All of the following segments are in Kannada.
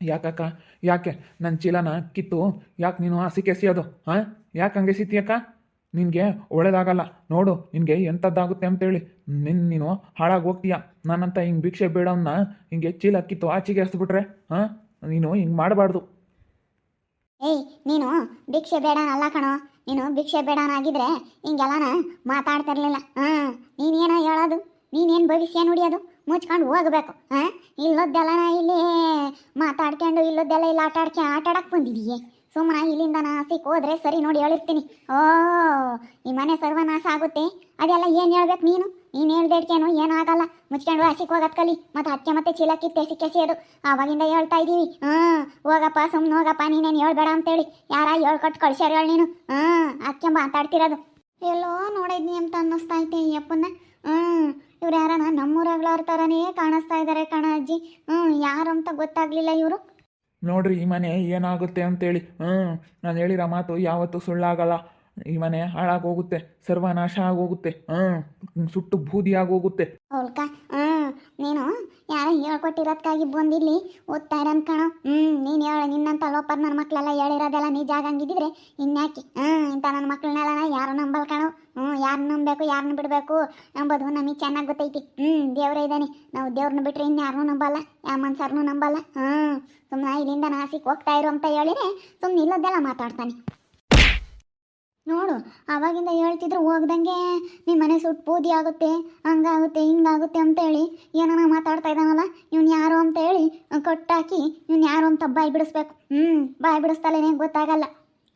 ಯಾಕಕ್ಕ? ಯಾಕೆ? ನನ್ನ ಚೀಲನ ಕಿತ್ತು ಯಾಕೆ ನೀನು ಹಸಿಕೆ ಕೆಸಿಯೋದು ಹಾಂ? ಯಾಕೆ ಹಂಗೆ ಸಿತಿಯಕ್ಕ? ನಿನಗೆ ಒಳ್ಳೇದಾಗಲ್ಲ. ನೋಡು, ನಿನಗೆ ಎಂಥದ್ದಾಗುತ್ತೆ ಅಂತೇಳಿ. ನಿನ್ನ ನೀನು ಹಾಳಾಗಿ ಹೋಗ್ತೀಯ. ನನ್ನಂತ ಹಿಂಗೆ ಭಿಕ್ಷೆ ಬೇಡವನ್ನ ಹಿಂಗೆ ಚೀಲ ಕಿತ್ತು ಆಚೆಗೆ ಎಸ್ಬಿಟ್ರೆ, ಹಾಂ? ನೀನು ಹಿಂಗೆ ಮಾಡಬಾರ್ದು. ಏಯ್, ನೀನು ಭಿಕ್ಷೆ ಬೇಡನಲ್ಲ ಕಣೋ. ನೀನು ಭಿಕ್ಷೆ ಬೇಡನಾಗಿದ್ರೆ ಹಿಂಗೆಲ್ಲನ ಮಾತಾಡ್ತಿರ್ಲಿಲ್ಲ. ಹಾಂ, ನೀನೇನೋ ಹೇಳೋದು? ನೀನೇನು ಭವಿಷ್ಯ ನುಡಿಯೋದು? ಮುಚ್ಕೊಂಡು ಹೋಗ್ಬೇಕು. ಹಾಂ ಇಲ್ಲದ್ದೆಲ್ಲನ ಇಲ್ಲಿ ಮಾತಾಡ್ಕೊಂಡು, ಇಲ್ಲೊದ್ದೆಲ್ಲ ಇಲ್ಲಿ ಆಟ ಆಡ್ಕೆ ಆಟ ಆಡಕ್ಕೆ ಬಂದಿದೀಯೆ ಸುಮ್ಮನೆ ಇಲ್ಲಿಂದ ನಾಸಿಕ್ ಹೋದ್ರೆ ಸರಿ ನೋಡಿ ಹೇಳಿರ್ತೀನಿ. ಓ, ಈ ಮನೆ ಸರ್ವನಾಶ ಆಗುತ್ತೆ. ಅದೆಲ್ಲ ಏನು ಹೇಳ್ಬೇಕು ನೀನು? ನೀನು ಹೇಳ್ದೇಡ್ಕೇನು ಏನೂ ಆಗಲ್ಲ ಮುಚ್ಕೊಂಡು ಹಸಿಕ್ ಹೋಗತ್ ಕಲಿ. ಮತ್ತೆ ಹಚ್ಚೆ ಮತ್ತೆ ಚೀಲ ಕಿತ್ತೆ ಸಿಕ್ಕೆ ಅದು ಆವಾಗಿಂದ ಹೇಳ್ತಾ ಇದ್ದೀವಿ ಹಾಂ ಹೋಗಪ್ಪ ಸುಮ್ಮನೆ ಹೋಗಪ್ಪ, ನೀನೇನು ಹೇಳ್ಬೇಡ ಅಂತೇಳಿ. ಯಾರ ಹೇಳ್ಕೊಟ್ಟು ಕಳ್ಸ್ಯಾರ ಹೇಳಿ ನೀನು. ಹಾಂ ಅಕ್ಕೆ ಮಾತಾಡ್ತಿರೋದು. ಎಲ್ಲೋ ನೋಡಿದ್ನಿ ಅಂತ ಅನ್ನಿಸ್ತಾ ಐತೆ ಈ ಇವ್ರು ಯಾರನ? ನಮ್ಮೂರಾಗ್ಲವ್ರ ಕಾಣಿಸ್ತಾ ಇದ್ದಾರೆ ಕಣ ಅಜ್ಜಿ. ಹ್ಮ್ ಯಾರು ಅಂತ ಗೊತ್ತಾಗ್ಲಿಲ್ಲ ಇವರು? ನೋಡ್ರಿ ಈ ಮನೆ ಏನಾಗುತ್ತೆ ಅಂತೇಳಿ. ಹ್ಮ್, ನಾನು ಹೇಳಿರೋ ಮಾತು ಯಾವತ್ತೂ ಸುಳ್ಳಾಗಲ್ಲ. ಈ ಮನೆ ಹಾಳಾಗೋಗುತ್ತೆ, ಸರ್ವನಾಶ ಆಗೋಗುತ್ತೆ ಸುಟ್ಟು ಬೂದಿ ಆಗೋಗುತ್ತೆ. ಅವಳ್ಕ ಹ್ಮ್ ನೀನು ಯಾರೋ ಹೇಳ್ಕೊಟ್ಟಿರೋದ್ಕಾಗಿ ಬಂದಿಲ್ಲಿ, ಓದ್ತಾ ಇರೋನ್ ಕಣೋ. ಹ್ಮ್, ನೀನು ಹೇಳ, ನಿನ್ನಂತ ಲೋಪದ ನನ್ನ ಮಕ್ಕಳೆಲ್ಲ ಹೇಳಿರೋದೆಲ್ಲ ನಿಜ ಆಗಂಗಿದ್ರೆ ಇನ್ಯಾಕೆ? ಹ್ಮ್ ಇಂಥ ನನ್ನ ಮಕ್ಕಳನ್ನೆಲ್ಲ ಯಾರು ನಂಬಲ್ ಕಣೋ? ಯಾರನ್ನ ನಂಬಬೇಕು ಯಾರನ್ನ ಬಿಡಬೇಕು? ನಂಬೋದು, ನಮಗೆ ಚೆನ್ನಾಗಿ ಗೊತ್ತೈತಿ. ಹ್ಮ್, ದೇವ್ರೇ ಇದ್ದಾನೆ ನಾವು ದೇವ್ರನ್ನ ಬಿಟ್ರೆ ಇನ್ಯಾರನ್ನೂ ನಂಬಲ್ಲ ಯಾವ ಮನ್ಸರ್ನೂ ನಂಬಲ್ಲ. ಹ್ಮ್ ಸುಮ್ಮನೆ ಇಲ್ಲಿಂದ ನಾಸಿಕ್ ಹೋಗ್ತಾ ಇರು ಅಂತ ಹೇಳಿದ್ರೆ ಸುಮ್ಮನೆ ಇಲ್ಲದೆಲ್ಲ ಮಾತಾಡ್ತಾನೆ. ನೋಡು ಆವಾಗಿಂದ ಹೇಳ್ತಿದ್ರು ಹೋಗ್ದಂಗೆ ನಿಮ್ಮ ಮನೆ ಸುಟ್ಟು ಬೂದಿ ಆಗುತ್ತೆ, ಹಂಗಾಗುತ್ತೆ, ಹಿಂಗಾಗುತ್ತೆ ಅಂತೇಳಿ. ಏನೋ ಮಾತಾಡ್ತಾ ಇದ್ದಾನಲ್ಲ, ಇವ್ನು ಯಾರು ಅಂತ ಹೇಳಿ ಕೊಟ್ಟಾಕಿ ಇವ್ನು ಯಾರು ಅಂತ ಬಾಯಿ ಬಿಡಿಸ್ಬೇಕು. ಹ್ಞೂ ಬಾಯಿ ಬಿಡಿಸ್ತಲೇನೆ ಗೊತ್ತಾಗಲ್ಲ.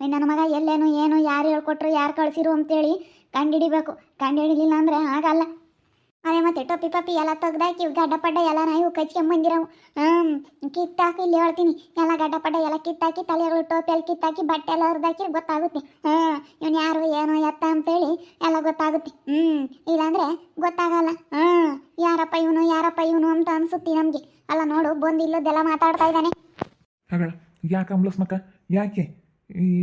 ನನ್ನ ಮಗ ಎಲ್ಲೇನು, ಏನು, ಯಾರು ಹೇಳ್ಕೊಟ್ರು, ಯಾರು ಕಳ್ಸಿರು ಅಂತೇಳಿ ಕಂಡಿಡಿಬೇಕು. ಕಂಡಿಡಿಲಿಲ್ಲ ಅಂದರೆ ಆಗಲ್ಲ. ಅದೇ ಮತ್ತೆ ಟೊಪ್ಪಿ ಪಪ್ಪಿ ಎಲ್ಲ ತೆಗ್ದಾಕಿ ಗಡ್ಡಪಡ್ಡ ಗಡ್ಡ ಪಡ್ಡ ಎಲ್ಲ ನಾವು ಕಚ್ಕೊಂಬಂದಿರವು ಹ್ಞೂ ಕಿತ್ತಾಕಿ ಇಲ್ಲಿ ಹೇಳ್ತೀನಿ ಎಲ್ಲ ಗಡ್ಡ ಪಡ್ಡ ಎಲ್ಲ ಕಿತ್ತಾಕಿ ತಲೆಗಳು ಟೋಪಿ ಎಲ್ಲ ಕಿತ್ತಾಕಿ ಬಟ್ಟೆ ಎಲ್ಲ ಹರಿದಾಕಿ ಗೊತ್ತಾಗುತ್ತೆ. ಹಾಂ ಇವನು ಯಾರು ಏನು ಎತ್ತ ಅಂತೇಳಿ ಎಲ್ಲ ಗೊತ್ತಾಗುತ್ತೆ. ಹ್ಞೂ ಇಲ್ಲಾಂದ್ರೆ ಗೊತ್ತಾಗಲ್ಲ. ಹಾಂ ಯಾರಪ್ಪ ಇವನು ಯಾರಪ್ಪ ಇವನು ಅಂತ ಅನ್ಸುತ್ತೆ ನಮಗೆ. ಅಲ್ಲ ನೋಡು ಬಂದು ಇಲ್ಲದೆಲ್ಲ ಮಾತಾಡ್ತಾ ಇದ್ದಾನೆ. ಹಾಗಳ ಯಾಕೆ ಅಂಬ್ಲಸ್ ಮಕ್ಕ ಯಾಕೆ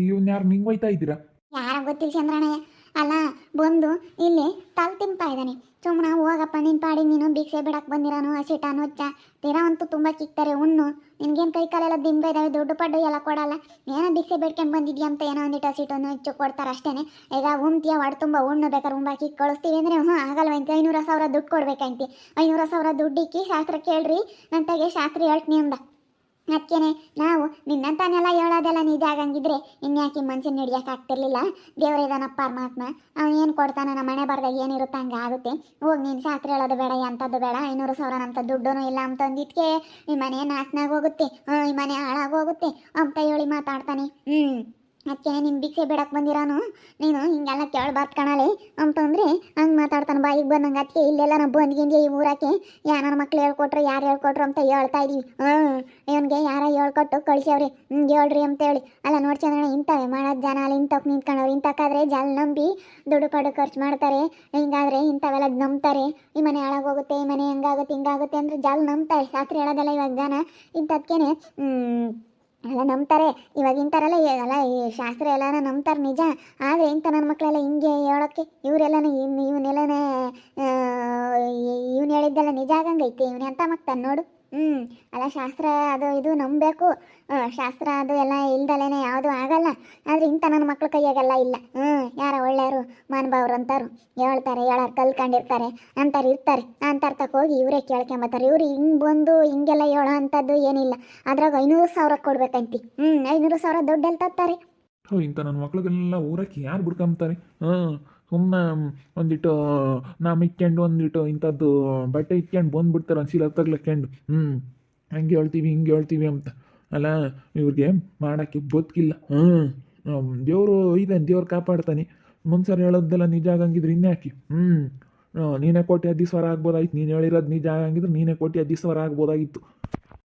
ಇವನ್ ಯಾರು ನಿಂಗೆ ಹೋಯ್ತಾ ಇದ್ದೀರಾ? ಯಾರ ಗೊತ್ತಿಲ್ಲ ಚಂದ್ರಣ್ಣಯ್ಯ. ಅಲ್ಲ, ಬಂದು ಇಲ್ಲಿ ತಲ್ ತಿಂಪ ಇದ್ದಾನೆ. ಸುಮ್ಮನೆ ಹೋಗಪ್ಪ, ನಿನ್ ಪಾಡಿ ನೀನು ಭಿಕ್ಷೆ ಬಿಡಕ್ಕೆ ಬಂದಿರೋನು ಹಸಿಟ ನೊಚ್ಚ ತೀರಾ ಅಂತೂ ತುಂಬ ಕಿಕ್ತಾರೆ ಉಣ್ಣು ನಿನ್ಗೇನ್ ಕೈ ಕಾಲೆಲ್ಲ ದಿಂಬ ಇದಾವೆ, ದುಡ್ಡು ಪಡ್ಡು ಎಲ್ಲ ಕೊಡಲ್ಲ. ಏನೋ ಭಿಕ್ಷೆ ಬೇಡ್ಕೊಂಡು ಬಂದಿದ್ಯಾ ಅಂತ ಏನೋ ಒಂದಿಟ್ಟು ಹಸಿಟ್ಟು ಹೆಚ್ಚು ಕೊಡ್ತಾರೆ ಅಷ್ಟೇನೆ. ಈಗ ಉಮ್ತಿಯ ಒಡ್ ತುಂಬ ಉಣ್ಣು ಬೇಕಾದ್ರೆ ಉಂಬಾಕಿ ಕಳಿಸ್ತೀವಿ ಅಂದರೆ ಹ್ಞೂ ಆಗಲ್ವ ಅಂತ ಐನೂರು ಸಾವಿರ ದುಡ್ಡು ಕೊಡ್ಬೇಕಂತಿ ಐನೂರು ಸಾವಿರ ದುಡ್ಡಿಕ್ಕಿ ಶಾಸ್ತ್ರ ಕೇಳ್ರಿ, ನಂತಾಗೆ ಶಾಸ್ತ್ರಿ ಹೇಳ್ತೀನಿ ಅಂದ. ಅದಕ್ಕೇನೆ ನಾವು ನಿನ್ನಂತಾನೆಲ್ಲ ಹೇಳೋದೆಲ್ಲ ನಿಜ ಆಗಂಗಿದ್ರೆ ಇನ್ಯಾಕೆ ಮನ್ಸಿನ ಆಗ್ತಿರ್ಲಿಲ್ಲ? ದೇವರಿದಾನಪ್ಪ ಪರಮಾತ್ಮ, ಅವ್ನು ಏನು ಕೊಡ್ತಾನೆ ನಮ್ಮ ಮನೆ ಬರ್ದಾಗ ಏನಿರುತ್ತೆ ಹಂಗೆ ಆಗುತ್ತೆ. ಹೋಗಿ ನೀನು ಶಾಸ್ತ್ರ ಹೇಳೋದು ಬೇಡ ಅಂಥದ್ದು ಬೇಡ, ಐನೂರು ಸಾವಿರ ಅಂತ ದುಡ್ಡು ಇಲ್ಲ ಅಂತಂದಿದ್ಕೆ ಈ ಮನೆ ನಾಶನಾಗೋಗುತ್ತೆ ಈ ಮನೆ ಹಾಳಾಗೋಗುತ್ತೆ ಅಂತ ಹೇಳಿ ಮಾತಾಡ್ತಾನೆ. ಹ್ಞೂ ಅದಕ್ಕೆ ನಿನ್ನ ಭಿಕ್ಷೆ ಬಿಡಕ್ಕೆ ಬಂದಿರಾನು? ನೀನು ಹಿಂಗೆಲ್ಲ ಕೇಳಬಾರ್ದು ಕಣಲೆ. ಅಂತಂದ್ರೆ, ಹಂಗೆ ಮಾತಾಡ್ತಾನೆ ಬಾಯಿಗೆ ಬಂದಂಗೆ ಅದಕ್ಕೆ ಇಲ್ಲೆಲ್ಲ ನಾವು ಬಂದ್ಗಿಂದೆ ಈ ಊರಕ್ಕೆ? ಯಾರು ಮಕ್ಳು ಹೇಳ್ಕೊಟ್ರು, ಯಾರು ಹೇಳ್ಕೊಟ್ರು ಅಂತ ಹೇಳ್ತಾ ಇದೀವಿ. ಹ್ಞೂ ಇವನಿಗೆ ಯಾರ ಹೇಳ್ಕೊಟ್ಟು ಕಳಿಸ್ಯಾವ್ರಿ? ಹಿಂಗೆ ಹೇಳ್ರಿ ಅಂತೇಳಿ. ಅಲ್ಲ ನೋಡ್ಚಂದ್ರೆ ಇಂಥವೆ ಮಾಡೋದು ಜನ, ಅಲ್ಲಿ ಇಂಥಕ್ಕೆ ನಿಂತ್ಕೊಂಡವ್ರು. ಇಂಥಕ್ಕಾದ್ರೆ ಜಲ್ ನಂಬಿ ದುಡ್ಡು ಪಡು ಖರ್ಚು ಮಾಡ್ತಾರೆ. ಹಿಂಗಾದ್ರೆ ಇಂಥವೆಲ್ಲ ನಂಬ್ತಾರೆ. ಈ ಮನೆ ಹಾಳಾಗೋಗುತ್ತೆ, ಈ ಮನೆ ಹೆಂಗಾಗುತ್ತೆ, ಹಿಂಗಾಗುತ್ತೆ ಅಂದ್ರೆ ಜಲ್ ನಂಬ್ತಾರೆ. ಶಾಸ್ತ್ರ ಹೇಳೋದಲ್ಲ ಇವಾಗ ಜನ. ಇಂಥದ್ಕೇನೆ ಎಲ್ಲ ನಂಬ್ತಾರೆ. ಇವಾಗ ಇಂಥರೆಲ್ಲ ಅಲ್ಲ, ಈ ಶಾಸ್ತ್ರ ಎಲ್ಲಾನ ನಂಬ್ತಾರೆ ನಿಜ. ಆದರೆ ಇಂಥ ನನ್ನ ಮಕ್ಕಳೆಲ್ಲ ಹಿಂಗೆ ಹೇಳೋಕ್ಕೆ ಇವರೆಲ್ಲನ ಇನ್ನು ಇವನ್ನೆಲ್ಲನೇ ಇವನು ಹೇಳಿದ್ದೆಲ್ಲ ನಿಜ ಆಗಂಗೈತಿ. ಇವನೇ ಎಂತ ಮಕ್ತಾನೆ ನೋಡು. ಹ್ಞೂ ಅಲ್ಲ ಶಾಸ್ತ್ರ ಅದು ಇದು ನಂಬಬೇಕು. ಶಾಸ್ತ್ರ ಅದು ಎಲ್ಲ ಇಲ್ದಲೇನೆ ಯಾವುದು ಆಗಲ್ಲ. ಆದರೆ ಇಂಥ ನನ್ನ ಮಕ್ಳ ಕೈಯಾಗೆಲ್ಲ ಇಲ್ಲ. ಹ್ಞೂ ಯಾರ ಒಳ್ಳೆಯವರು ಮಾನಭಾವ್ರು ಅಂತಾರು. ಹೇಳ್ತಾರೆ, ಹೇಳೋರು ಕಲ್ಕೊಂಡಿರ್ತಾರೆ ಅಂತಾರೆ ಇರ್ತಾರೆ. ಅಂತರ್ತಕ್ಕೆ ಹೋಗಿ ಇವರೇ ಕೇಳ್ಕೊಂಬತ್ತಾರೆ. ಇವ್ರು ಹಿಂಗೆ ಬಂದು ಹಿಂಗೆಲ್ಲ ಹೇಳೋ ಅಂಥದ್ದು ಏನಿಲ್ಲ. ಅದ್ರಾಗ ಐನೂರು ಸಾವಿರ ಕೊಡ್ಬೇಕಂತಿ. ಹ್ಞೂ ಐನೂರು ಸಾವಿರ ದುಡ್ಡು ತತ್ತಾರೆ. ಇಂತ ಇಂಥ ನನ್ನ ಮಕ್ಳಿಗೆಲ್ಲ ಊರಕ್ಕೆ ಯಾರು ಬಿಡ್ಕೊಂತಾರೆ ಹಾಂ ಸುಮ್ಮನೆ ಒಂದಿಟ್ಟು, ನಾ ಇಟ್ಕೊಂಡು ಒಂದಿಟ್ಟು ಇಂಥದ್ದು ಬಟ್ಟೆ ಇಟ್ಕೊಂಡು ಬಂದ್ಬಿಡ್ತಾರೆ ಚೀಲ ತಗ್ಲಕ್ಕೊಂಡು. ಹ್ಞೂ ಹಂಗೆ ಹೇಳ್ತೀವಿ, ಹಿಂಗೆ ಹೇಳ್ತೀವಿ ಅಂತ. ಅಲ್ಲ, ಇವ್ರಿಗೆ ಮಾಡೋಕ್ಕೆ ಬದುಕಿಲ್ಲ ಹ್ಞೂ ದೇವರು ಇದ್ದಾನೆ ದೇವ್ರು ಕಾಪಾಡ್ತಾನೆ. ಮುನ್ಸರ್ ಹೇಳೋದೆಲ್ಲ ನಿಜ ಆಗಂಗಿದ್ರೆ ಇನ್ಯಾಕಿ? ಹ್ಞೂ ನೀನೇ ಕೋಟಿ ಹದಿಸ್ವರ ಆಗ್ಬೋದಾಯ್ತು. ನೀನು ಹೇಳಿರೋದು ನಿಜ ಆಗಂಗಿದ್ರೆ ನೀನೇ ಕೋಟಿ ಹದಿಸ್ವರ ಆಗ್ಬೋದಾಗಿತ್ತು.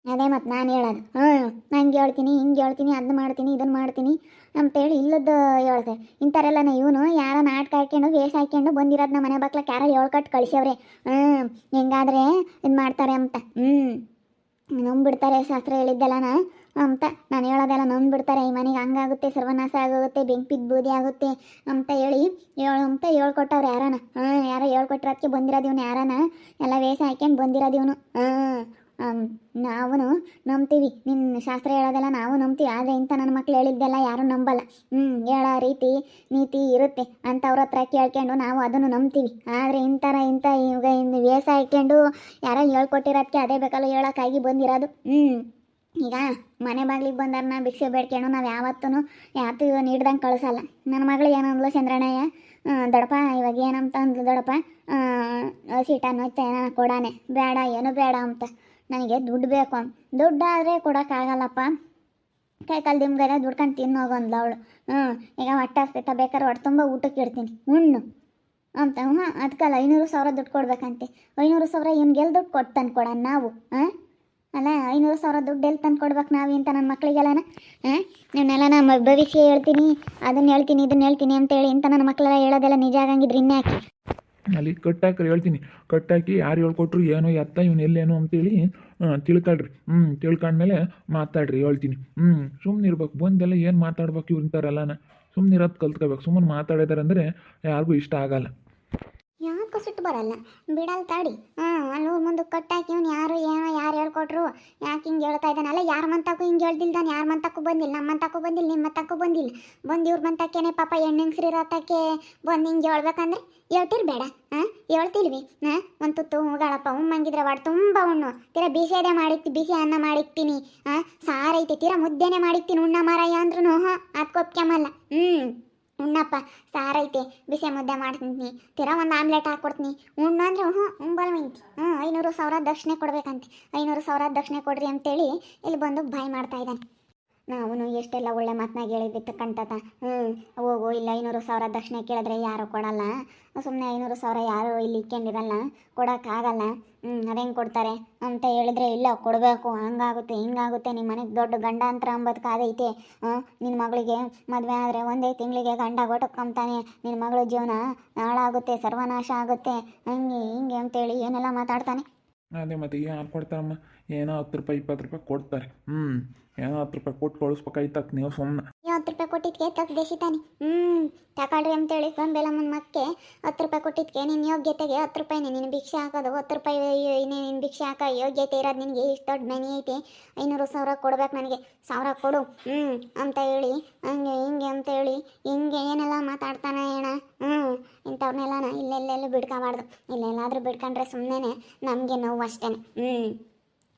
ಅದೇ ಮತ್ತು ನಾನು ಹೇಳೋದು. ಹ್ಞೂ ನಂಗೆ ಹೇಳ್ತೀನಿ, ಹಿಂಗೆ ಹೇಳ್ತೀನಿ ಅದನ್ನ ಮಾಡ್ತೀನಿ ಇದನ್ನು ಮಾಡ್ತೀನಿ ಅಂತೇಳಿ ಇಲ್ಲದ್ದು ಹೇಳ್ದೆ. ನಾನು ಇವನು ಯಾರ ನಾಟಕ ಹಾಕ್ಕೊಂಡು ವೇಷ ಹಾಕ್ಕೊಂಡು ಬಂದಿರೋದು ನಮ್ಮ ಮನೆ ಬಕ್ಲಕ್ಕೆ ಯಾರೋ ಹೇಳ್ಕೊಟ್ಟು ಕಳಿಸ್ಯವ್ರೆ. ಹ್ಞೂ ಹೆಂಗಾದ್ರೆ ಇದು ಮಾಡ್ತಾರೆ ಅಂತ. ಹ್ಞೂ ನಂಬಿಡ್ತಾರೆ ಶಾಸ್ತ್ರ ಹೇಳಿದ್ದೆಲ್ಲನ ಅಂತ. ನಾನು ಹೇಳೋದೆಲ್ಲ ನಂಬಿಡ್ತಾರೆ. ಈ ಮನೆಗೆ ಹಂಗಾಗುತ್ತೆ, ಸರ್ವನಾಶ ಆಗೋಗುತ್ತೆ, ಬೆಂಕಿದ ಬೂದಿ ಆಗುತ್ತೆ ಅಂತ ಹೇಳಿ ಹೇಳು ಅಂತ ಹೇಳ್ಕೊಟ್ಟವ್ರು ಯಾರನ. ಹಾಂ ಯಾರೋ ಹೇಳ್ಕೊಟ್ಟಿರೋದಕ್ಕೆ ಬಂದಿರೋದು ಇವನು ಯಾರನ? ಎಲ್ಲ ವೇಷ ಹಾಕ್ಯಂಡು ಬಂದಿರೋದು ಇವನು. ಹಾಂ ನಾವು ನಂಬ್ತೀವಿ. ನಿನ್ನ ಶಾಸ್ತ್ರ ಹೇಳೋದೆಲ್ಲ ನಾವು ನಂಬ್ತೀವಿ. ಆದರೆ ಇಂಥ ನನ್ನ ಮಕ್ಳು ಹೇಳಿದ್ದೆಲ್ಲ ಯಾರೂ ನಂಬಲ್ಲ. ಹ್ಞೂ ಹೇಳೋ ರೀತಿ ನೀತಿ ಇರುತ್ತೆ. ಅಂಥವ್ರ ಹತ್ರ ಕೇಳ್ಕೊಂಡು ನಾವು ಅದನ್ನು ನಂಬ್ತೀವಿ. ಆದರೆ ಇಂಥರ ಇಂಥ ಇವಾಗ ಇನ್ನು ವೇಷ ಇಟ್ಕೊಂಡು ಯಾರೋ ಹೇಳ್ಕೊಟ್ಟಿರೋದಕ್ಕೆ ಅದೇ ಬೇಕಲ್ಲ ಹೇಳೋಕ್ಕಾಗಿ ಬಂದಿರೋದು. ಹ್ಞೂ ಈಗ ಮನೆ ಬಾಗಿಲಿಗೆ ಬಂದಾರನ್ನ ಭಿಕ್ಷೆ ಬೇಡ್ಕೊಂಡು ನಾವು ಯಾವತ್ತೂ ಯಾವತ್ತೂ ನೀಡ್ದಂಗೆ ಕಳಿಸಲ್ಲ. ನನ್ನ ಮಗಳು ಏನಂದ್ಲು ಚಂದ್ರಣ್ಣಯ್ಯ? ದೊಡಪ್ಪ ದೊಡಪ ಇವಾಗ ಏನಂತ ಅಂದ್ಲು ದೊಡಪ ಸೀಟನ್ನು ಏನೋ ಕೊಡಾನೆ. ಬೇಡ, ಏನು ಬೇಡ ಅಂತ. ನನಗೆ ದುಡ್ಡು ಬೇಕು. ದುಡ್ಡಾದರೆ ಕೊಡೋಕ್ಕಾಗಲ್ಲಪ್ಪ. ಕೈ ಕಾಲು ದಿಮ್ಗದೆ ದುಡ್ಕೊಂಡು ತಿನ್ನೋಗು ಅಂದ್ಲು ಅವಳು. ಹ್ಞೂ ಈಗ ಹೊಟ್ಟೆ ಹಸ್ತೈತ ಬೇಕಾದ್ರೆ ಹೊಟ್ಟೆ ತುಂಬ ಊಟಕ್ಕೆ ಇಡ್ತೀನಿ. ಹುಣ್ಣು ಅಂತ ಹ್ಞೂ ಅದಕ್ಕಲ್ಲ ಐನೂರು ಸಾವಿರ ದುಡ್ಡು ಕೊಡ್ಬೇಕಂತೆ. ಐನೂರು ಸಾವಿರ ಇವ್ನಿಗೆಲ್ಲಿ ದುಡ್ಡು ಕೊಟ್ಟು ತಂದು ಕೊಡೋಣ ನಾವು, ಹಾಂ? ಅಲ್ಲ, ಐನೂರು ಸಾವಿರ ದುಡ್ಡು ಎಲ್ಲಿ ತಂದು ಕೊಡ್ಬೇಕು ನಾವು ಇಂಥ ನನ್ನ ಮಕ್ಕಳಿಗೆಲ್ಲನ ಹಾಂ? ಇವನ್ನೆಲ್ಲ ನಮ್ಮ ಭವಿಷ್ಯ ಹೇಳ್ತೀನಿ, ಅದನ್ನು ಹೇಳ್ತೀನಿ, ಇದನ್ನು ಹೇಳ್ತೀನಿ ಅಂತೇಳಿ ಇಂಥ ನನ್ನ ಮಕ್ಕಳೆಲ್ಲ ಹೇಳೋದೆಲ್ಲ ನಿಜ ಆಗಂಗಿದ್ರೆ ಇನ್ನೇ ಹಾಕಿ ಅಲ್ಲಿ ಕಟ್ಟಾಕ್ರಿ ಹೇಳ್ತೀನಿ. ಕಟ್ಟಾಕಿ ಯಾರು ಹೇಳ್ಕೊಟ್ರು, ಏನೋ ಎತ್ತ ಇವ್ನು ಎಲ್ಲೇನು ಅಂತೇಳಿ ತಿಳ್ಕೊಳ್ರಿ. ಹ್ಞೂ ತಿಳ್ಕೊಂಡ್ಮೇಲೆ ಮಾತಾಡ್ರಿ ಹೇಳ್ತೀನಿ. ಹ್ಞೂ ಸುಮ್ಮನೆ ಇರ್ಬೇಕು. ಬಂದೆಲ್ಲ ಏನು ಮಾತಾಡ್ಬೇಕು ಇವ್ರಂತಾರಲ್ಲ ಸುಮ್ಮನೆ ಇರೋದು ಕಲ್ತ್ಕೋಬೇಕು. ಸುಮ್ಮನೆ ಮಾತಾಡಿದಾರೆ ಅಂದರೆ ಯಾರಿಗೂ ಇಷ್ಟ ಆಗಲ್ಲ. ಯಾಕೋ ಸಿಟ್ಟು ಬರಲ್ಲ? ಬಿಡಲ್ ತಾಡಿ. ಹಾಂ, ಅಲ್ಲಿ ಮುಂದೆ ಕಟ್ಟಾಕಿ ಇವ್ನು ಯಾರು, ಏನೋ ಯಾರು ಹೇಳ್ಕೊಟ್ರು, ಯಾಕೆ ಹಿಂಗೆ ಹೇಳ್ತಾ ಇದ್ದಾನಲ್ಲ, ಯಾರ ಮಂತಕ್ಕೂ ಹಿಂಗೆ ಹೇಳ್ದಿಲ್ದಾನೆ, ಯಾರ ಮಂತಕ್ಕೂ ಬಂದಿಲ್ಲ ನಮ್ಮ ಮಂತಕ್ಕೂ ಬಂದಿಲ್ಲ ನಿಮ್ಮ ಮಂತಕ್ಕೂ ಬಂದಿಲ್ಲ. ಬಂದು ಇವ್ರ ಮಂತಕ್ಕೇನೆ ಪಾಪ ಹೆಣ್ಣೆಂಗ್ಸ್ರಿ ಇರತ್ತಕ್ಕೆ ಬಂದು ಹಿಂಗೆ ಹೇಳ್ಬೇಕಂದ್ರೆ ಹೇಳ್ತಿರ್ಬೇಡ, ಹಾಂ? ಹೇಳ್ತಿಲ್ವಿ, ಹಾಂ? ಒಂದು ತುತ್ತು ಹೂಗಳಪ್ಪ ಉಮ್ಮಂಗಿದ್ರೆ ವಾಡ್ ತುಂಬ ಉಣ್ಣು. ತೀರಾ ಬಿಸಿಯದೇ ಮಾಡಿಕ್ತಿ, ಬಿಸಿ ಅನ್ನ ಮಾಡಿಕ್ತೀನಿ, ಹಾಂ? ಸಾರೈತಿ ತೀರಾ ಮುದ್ದೆನೇ ಮಾಡಿಕ್ತೀನಿ ಉಣ್ಣ ಮಾರಾಯ ಅಂದ್ರೂ ಹಾಂ? ಅದಕ್ಕೊಪ್ಕೆಮಲ್ಲ ಹ್ಞೂ ಉಣ್ಣಪ್ಪ ಸಾರೈತೆ ಬಿಸಿ ಮುದ್ದೆ ಮಾಡ್ತೀನಿ, ತಿರಾ ಒಂದು ಆಮ್ಲೆಟ್ ಹಾಕ್ಕೊಡ್ತೀನಿ ಉಣ್ಣು ಅಂದ್ರೆ ಹ್ಞೂ ಉಂಬಲ್ ಮಿಂಚಿ ಹ್ಞೂ ಐನೂರು ಸಾವಿರ ದಕ್ಷಿಣೆ ಕೊಡ್ಬೇಕಂತೆ. ಐನೂರು ಸಾವಿರ ದಕ್ಷಿಣೆ ಕೊಡ್ರಿ ಅಂತೇಳಿ ಇಲ್ಲಿ ಬಂದು ಬಾಯ್ ಮಾಡ್ತಾ ಇದ್ದಾನೆ. ನಾವು ಎಷ್ಟೆಲ್ಲ ಒಳ್ಳೆ ಮಾತನ್ನ ಹೇಳಿದ್ದು ಕಂಟತ ಹ್ಞೂ ಹೋಗು, ಇಲ್ಲ ಐನೂರು ಸಾವಿರ ದಕ್ಷಿಣ ಕೇಳಿದ್ರೆ ಯಾರು ಕೊಡಲ್ಲ. ಸುಮ್ಮನೆ ಐನೂರು ಸಾವಿರ ಯಾರು ಇಲ್ಲಿ ಇಕ್ಕೊಂಡಿರಲ್ಲ ಕೊಡೋಕ್ಕಾಗಲ್ಲ ಹ್ಞೂ ಅದೇಂಗೆ ಕೊಡ್ತಾರೆ? ಅಂತ ಹೇಳಿದ್ರೆ, ಇಲ್ಲ, ಕೊಡಬೇಕು, ಹಂಗಾಗುತ್ತೆ, ಹಿಂಗಾಗುತ್ತೆ ನಿಮ್ಮ ಮನೆಗೆ ದೊಡ್ಡ ಗಂಡ ಅಂತ ಅಂಬದು ಕಾದೈತೆ ಹ್ಞೂ ನಿನ್ನ ಮಗಳಿಗೆ ಮದುವೆ ಆದರೆ ಒಂದೇ ತಿಂಗಳಿಗೆ ಗಂಡ ಗೊಟಕ್ಕಂತಾನೆ ನಿನ್ನ ಮಗಳ ಜೀವನ ಹಾಳಾಗುತ್ತೆ, ಸರ್ವನಾಶ ಆಗುತ್ತೆ. ಹಂಗೆ, ಹಿಂಗೆ ಅಂತೇಳಿ ಏನೆಲ್ಲ ಮಾತಾಡ್ತಾನೆ? ಅದೇ ಮತ್ತೆ ಯಾರು ಕೊಡ್ತಾರಮ್ಮ ಏನೋ ಹತ್ತು ರೂಪಾಯಿ, ಇಪ್ಪತ್ತು ರೂಪಾಯಿ ಕೊಡ್ತಾರೆ. ಹ್ಮ್, ಏನೋ ಹತ್ತು ರೂಪಾಯಿ ಕೊಟ್ಟು ಕಳಿಸ್ಬೇಕಾಯ್ತಕ್ ನೀವು ಸುಮ್ಮನೆ ಹತ್ತು ರೂಪಾಯಿ ಕೊಟ್ಟಿದ್ಕೆ ತಕ್ಕ ದೇಶಿತಾನೆ. ಹ್ಞೂ ತಗೊಳ್ರಿ ಅಂತೇಳಿ ಮುಂದ್ ಮಕ್ಕೆ ಹತ್ತು ರೂಪಾಯಿ ಕೊಟ್ಟಿದ್ಕೆ ನಿನ್ನ ಯೋಗ್ಯತೆಗೆ ಹತ್ತು ರೂಪಾಯಿನೇ. ನಿನ್ ಭಿಕ್ಷೆ ಹಾಕೋದು ಹತ್ತು ರೂಪಾಯಿ ನಿನ್ನ ಭಿಕ್ಷೆ ಹಾಕೋ ಯೋಗ್ಯತೆ ಇರೋದು ನಿನಗೆ ಇಷ್ಟು ದೊಡ್ಡ ಮನೆ ಐತೆ. ಐನೂರು ಸಾವಿರ ಕೊಡ್ಬೇಕು ನನಗೆ. ಸಾವಿರ ಕೊಡು. ಹ್ಮ್, ಅಂತ ಹೇಳಿ, ಹಂಗೆ, ಹಿಂಗೆ ಅಂತ ಹೇಳಿ, ಹಿಂಗೆ ಏನೆಲ್ಲ ಮಾತಾಡ್ತಾನೆ ಅಣ್ಣ. ಹ್ಞೂ ಇಂಥವ್ರನ್ನೆಲ್ಲ ಇಲ್ಲೆಲ್ಲೆಲ್ಲೂ ಬಿಡ್ಕೋಬಾರ್ದು. ಇಲ್ಲೆಲ್ಲಾದರೂ ಬಿಡ್ಕೊಂಡ್ರೆ ಸುಮ್ಮನೆ ನಮಗೆ ನೋವು ಅಷ್ಟೇ ಹ್ಞೂ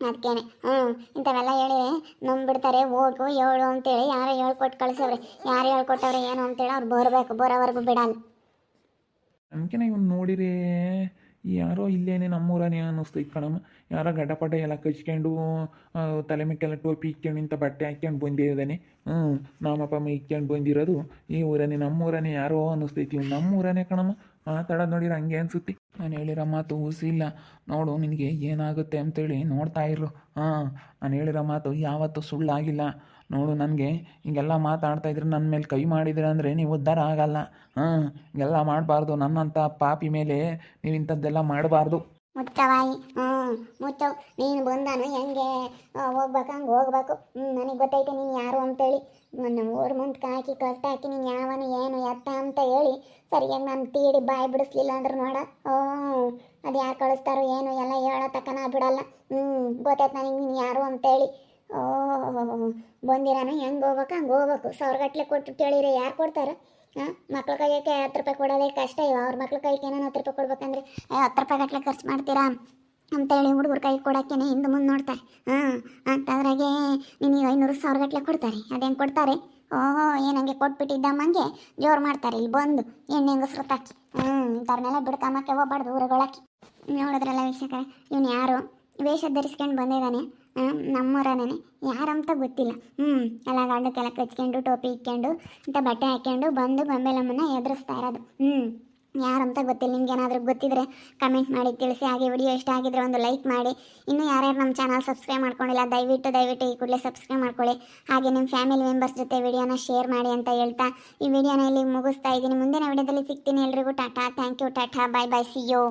ಅದಕ್ಕೇನೆ ಹ್ಞೂ ಇಂಥವೆಲ್ಲ ಹೇಳಿ ನಂಬಿಡ್ತಾರೆ. ಹೋಗು, ಹೇಳು ಅಂತೇಳಿ ಯಾರು ಹೇಳ್ಕೊಟ್ಟು ಕಳಿಸವ್ರೆ. ಯಾರು ಹೇಳ್ಕೊಟ್ಟವ್ರೆ ಏನು ಅಂತೇಳಿ ಅವ್ರು ಬರಬೇಕು. ಬರೋವರೆಗೂ ಬಿಡಲ್ಲ. ನಮ್ಕಿನ ಇವ್ನು ನೋಡಿರಿ ಯಾರೋ ಇಲ್ಲೇನೆ ನಮ್ಮೂರನೇ ಅನ್ನಿಸ್ತೈತೆ ಕಣಮ್ಮ. ಯಾರೋ ಗಡ್ಡಪಟ ಎಲ್ಲ ಕಚ್ಕೊಂಡು ತಲೆ ಮೇಕೆಲ್ಲ ಟೋಪಿ ಇಕ್ಕೊಂಡು ಇಂಥ ಬಟ್ಟೆ ಹಾಕ್ಕೊಂಡು ಬಂದಿದ್ದಾನೆ ಹ್ಞೂ ನಾಮಪ್ಪ ಇಕ್ಕೊಂಡು ಬಂದಿರೋದು ಈ ಊರನೇ ನಮ್ಮೂರನೇ ಯಾರೋ ಅನ್ನಿಸ್ತೈತಿ ಇವ್ನು. ನಮ್ಮೂರನೇ ಕಣಮ್ಮ. ಮಾತಾಡೋದು ನೋಡಿದ್ರೆ ಹಂಗೆ ಅನ್ಸುತ್ತೆ. ನಾನು ಹೇಳಿರೋ ಮಾತು ಹುಸಿಲ್ಲ ನೋಡು, ನಿನಗೆ ಏನಾಗುತ್ತೆ ಅಂತೇಳಿ ನೋಡ್ತಾ ಇರು. ಹಾಂ, ನಾನು ಹೇಳಿರೋ ಮಾತು ಯಾವತ್ತೂ ಸುಳ್ಳಾಗಿಲ್ಲ. ನೋಡು, ನನಗೆ ಹಿಂಗೆಲ್ಲ ಮಾತಾಡ್ತಾ ಇದ್ರೆ ನನ್ನ ಮೇಲೆ ಕೈ ಮಾಡಿದ್ರೆ ಅಂದರೆ ನೀವು ಉದ್ಧಾರ ಆಗಲ್ಲ. ಹಾಂ, ಹಿಂಗೆಲ್ಲ ಮಾಡಬಾರ್ದು. ನನ್ನಂಥ ಪಾಪಿ ಮೇಲೆ ನೀವು ಇಂಥದ್ದೆಲ್ಲ ಮಾಡಬಾರ್ದು. ಮುಚ್ಚವಾಯಿ. ಹ್ಞೂ ಮುಚ್ಚವ್ ನೀನು ಬಂದಾನು ಹೆಂಗೆ? ಹೋಗ್ಬೇಕು, ಹಂಗೆ ಹೋಗ್ಬೇಕು. ಹ್ಞೂ ನನಗೆ ಗೊತ್ತೈತೆ ನೀನು ಯಾರು ಅಂತೇಳಿ. ನಮ್ಮ ಮೂರು ಮುಂದೆ ಕಾಕಿ ಕಷ್ಟ ಹಾಕಿ ನೀನು ಯಾವನು ಏನು ಎತ್ತ ಅಂತ ಹೇಳಿ ಸರಿಯಾಗಿ ನಾನು ತೀಡಿ ಬಾಯಿ ಬಿಡಿಸ್ಲಿಲ್ಲ ಅಂದ್ರೆ ನೋಡ. ಹ್ಞೂ ಅದು ಯಾರು ಕಳಿಸ್ತಾರೋ ಏನು ಎಲ್ಲ ಹೇಳೋ ತಕ್ಕ ನಾ ಬಿಡಲ್ಲ. ಹ್ಞೂ ಗೊತ್ತೈತೆ ನನಗೆ ನೀನು ಯಾರು ಅಂತೇಳಿ. ಓ, ಬಂದಿರಾನು, ಹೆಂಗೆ ಹೋಗ್ಬೇಕು? ಹಂಗೆ ಹೋಗ್ಬೇಕು. ಸಾವಿರಗಟ್ಲೆ ಕೊಟ್ಟು ಹೇಳಿರಿ ಯಾರು ಕೊಡ್ತಾರೆ? ಹಾಂ ಮಕ್ಳ ಕೈಗೆ ಹತ್ತು ರೂಪಾಯಿ ಕೊಡೋದೇ ಕಷ್ಟ. ಇವ ಅವ್ರ ಮಕ್ಳ ಕೈಗೆ ಏನೋ ಹತ್ತು ರೂಪಾಯಿ ಕೊಡ್ಬೇಕಂದ್ರೆ ಹತ್ತು ರೂಪಾಯಿ ಗಟ್ಟಲೆ ಖರ್ಚು ಮಾಡ್ತೀರಾ? ಅಂತೇಳಿ ಹುಡುಗರ ಕೈ ಕೊಡೋಕ್ಕೇನೆ, ಹಿಂದೆ ಮುಂದೆ ನೋಡ್ತಾರೆ. ಹಾಂ, ಅಂತದ್ರಾಗೆ, ನಿನಗೆ ಐನೂರು ಸಾವಿರ ಗಟ್ಲೆ ಕೊಡ್ತಾರೆ. ಅದೇನು ಕೊಡ್ತಾರೆ? ಓಹೋ ಏನಂಗೆ ಕೊಟ್ಬಿಟ್ಟಿದ್ದಮ್ಮಂಗೆ ಜೋರು ಮಾಡ್ತಾರೆ. ಇಲ್ಲಿ ಬಂದು, ಎಣ್ಣೆ ಹೆಂಗಸ್ರು ತಾಕಿ ಹ್ಞೂ ಇಂಥವ್ರನ್ನೆಲ್ಲ ಬಿಡ್ಕೊಂಬಕ್ಕೆ ಹೋಗ್ಬಾರ್ದು ಊರುಗಳಾಕಿ ನೋಡಿದ್ರಲ್ಲ ವೀಕ್ಷಕರೇ, ಇವನು ಯಾರು? ವೇಷ ಧರಿಸ್ಕೊಂಡು ಬಂದಿದ್ದಾನೆ ನಮ್ಮೂರನೇ ಯಾರಂತ ಗೊತ್ತಿಲ್ಲ. ಹ್ಞೂ ಎಲ್ಲ ಗಂಡಕ್ಕೆಲ್ಲ ಹಚ್ಕೊಂಡು, ಟೋಪಿ ಇಟ್ಕೊಂಡು ಅಂತ ಬಟ್ಟೆ ಹಾಕ್ಕೊಂಡು ಬಂದು ಬಂಬೆಲಮ್ಮನ ಎದುರಿಸ್ತಾ ಇರೋದು. ಹ್ಞೂ ಯಾರಂತ ಗೊತ್ತಿಲ್ಲ. ನಿಮ್ಗೆ ಏನಾದರೂ ಗೊತ್ತಿದ್ರೆ ಕಮೆಂಟ್ ಮಾಡಿ, ತಿಳಿಸಿ. ಹಾಗೆ ವಿಡಿಯೋ ಇಷ್ಟ ಆಗಿದ್ರೆ ಒಂದು ಲೈಕ್ ಮಾಡಿ. ಇನ್ನೂ ಯಾರ್ಯಾರು ನಮ್ಮ ಚಾನಲ್ ಸಬ್ಸ್ಕ್ರೈಬ್ ಮಾಡ್ಕೊಂಡಿಲ್ಲ, ದಯವಿಟ್ಟು ದಯವಿಟ್ಟು ಈ ಕೂಡಲೇ ಸಬ್ಸ್ಕ್ರೈಬ್ ಮಾಡ್ಕೊಳ್ಳಿ. ಹಾಗೆ ನಿಮ್ಮ ಫ್ಯಾಮಿಲಿ ಮೆಂಬರ್ಸ್ ಜೊತೆ ವಿಡಿಯೋನ ಶೇರ್ ಮಾಡಿ ಅಂತ ಹೇಳ್ತಾ ಈ ವಿಡಿಯೋನ ಇಲ್ಲಿ ಮುಗಿಸ್ತಾ ಇದ್ದೀನಿ. ಮುಂದಿನ ವಿಡಿಯೋದಲ್ಲಿ ಸಿಗ್ತೀನಿ ಎಲ್ರಿಗೂ. Tata thank you tata. Bye bye see you